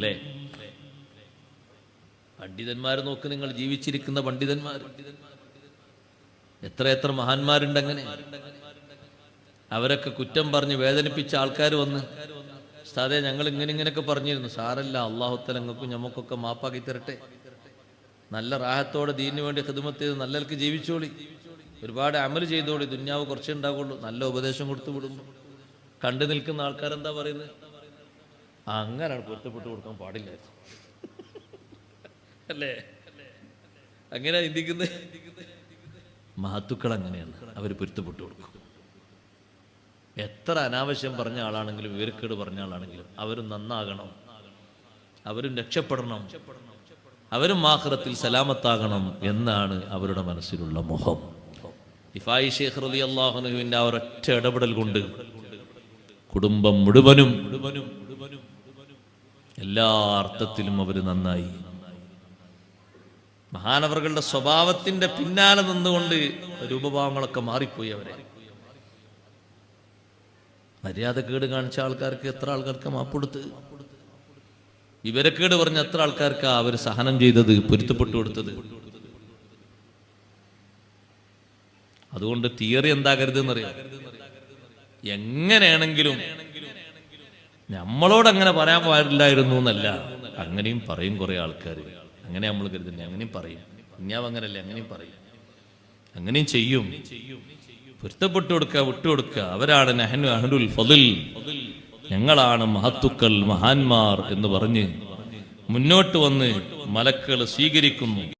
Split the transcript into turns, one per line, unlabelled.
അല്ലേ? പണ്ഡിതന്മാർ നോക്ക് നിങ്ങൾ ജീവിച്ചിരിക്കുന്ന പണ്ഡിതന്മാർ എത്ര എത്ര മഹാന്മാരുണ്ട് അങ്ങനെ അവരൊക്കെ കുറ്റം പറഞ്ഞ് വേദനിപ്പിച്ച ആൾക്കാർ വന്ന്. സാതെ ഞങ്ങൾ ഇങ്ങനെ ഇങ്ങനെയൊക്കെ പറഞ്ഞിരുന്നു. സാറല്ല അള്ളാഹുത്തലങ്ങൾക്കും ഞമ്മക്കൊക്കെ മാപ്പാക്കി തരട്ടെ. നല്ല റാഹത്തോടെ ദീനിന് വേണ്ടി ഹിദമത്ത് ചെയ്ത് നല്ലവർക്ക് ജീവിച്ചോളി. ഒരുപാട് അമൽ ചെയ്തോളി. ദുന്യാവ് കുറച്ചേ ഉണ്ടാവുള്ളൂ. നല്ല ഉപദേശം കൊടുത്തു വിടുമ്പോൾ കണ്ടു നിൽക്കുന്ന ആൾക്കാരെന്താ പറയുന്നത്? അങ്ങനെയാണ് പൊരുത്തപ്പെട്ട് കൊടുക്കാൻ പാടില്ല. അല്ലേ? അങ്ങനെ ചിന്തിക്കുന്നത് മഹത്തുക്കൾ അങ്ങനെയാണ്. അവർ പൊരുത്തപ്പെട്ടു കൊടുക്കും. എത്ര അനാവശ്യം പറഞ്ഞ ആളാണെങ്കിലും വിവരക്കേട് പറഞ്ഞ ആളാണെങ്കിലും അവരും നന്നാകണം. അവരും രക്ഷപ്പെടണം. അവരും മാഹ്റത്തിൽ സലാമത്താകണം എന്നാണ് അവരുടെ മനസ്സിലുള്ള മുഖം. ഇഫായി ഷേഖ് റലി അള്ളാഹുനുവിന്റെ ആ ഒരൊറ്റ ഇടപെടൽ കൊണ്ട് കുടുംബം മുഴുവനും എല്ലാ അർത്ഥത്തിലും അവർ നന്നായി. മഹാനവറുകളുടെ സ്വഭാവത്തിന്റെ പിന്നാലെ നിന്നുകൊണ്ട് രൂപഭാവങ്ങളൊക്കെ മാറിപ്പോയി അവരെ. മര്യാദക്കേട് കാണിച്ച ആൾക്കാർക്ക് എത്ര ആൾക്കാർക്ക് മാപ്പെടുത്ത് വിവരക്കേട് പറഞ്ഞ എത്ര ആൾക്കാർക്ക് അവർ സഹനം ചെയ്തത് പൊരുത്തപ്പെട്ടു കൊടുത്തത്? അതുകൊണ്ട് തിയറി എന്താകരുത് എന്നറിയാം എങ്ങനെയാണെങ്കിലും നമ്മളോട് അങ്ങനെ പറയാൻ പാടില്ലായിരുന്നു എന്നല്ല. അങ്ങനെയും പറയും കുറെ ആൾക്കാർ അങ്ങനെ നമ്മൾ കരുതുന്നത് അങ്ങനെയും പറയും. കുഞ്ഞാവ് അങ്ങനല്ലേ? അങ്ങനെയും പറയും. അങ്ങനെയും ചെയ്യും. പൊരുത്തപ്പെട്ടു കൊടുക്കുക വിട്ടുകൊടുക്കുക അവരാണ് നഹനു ഫദിൽ. ഞങ്ങളാണ് മഹത്തുക്കൾ മഹാന്മാർ എന്ന് പറഞ്ഞ് മുന്നോട്ട് വന്ന് മലക്കുകൾ സ്വീകരിക്കുന്നു.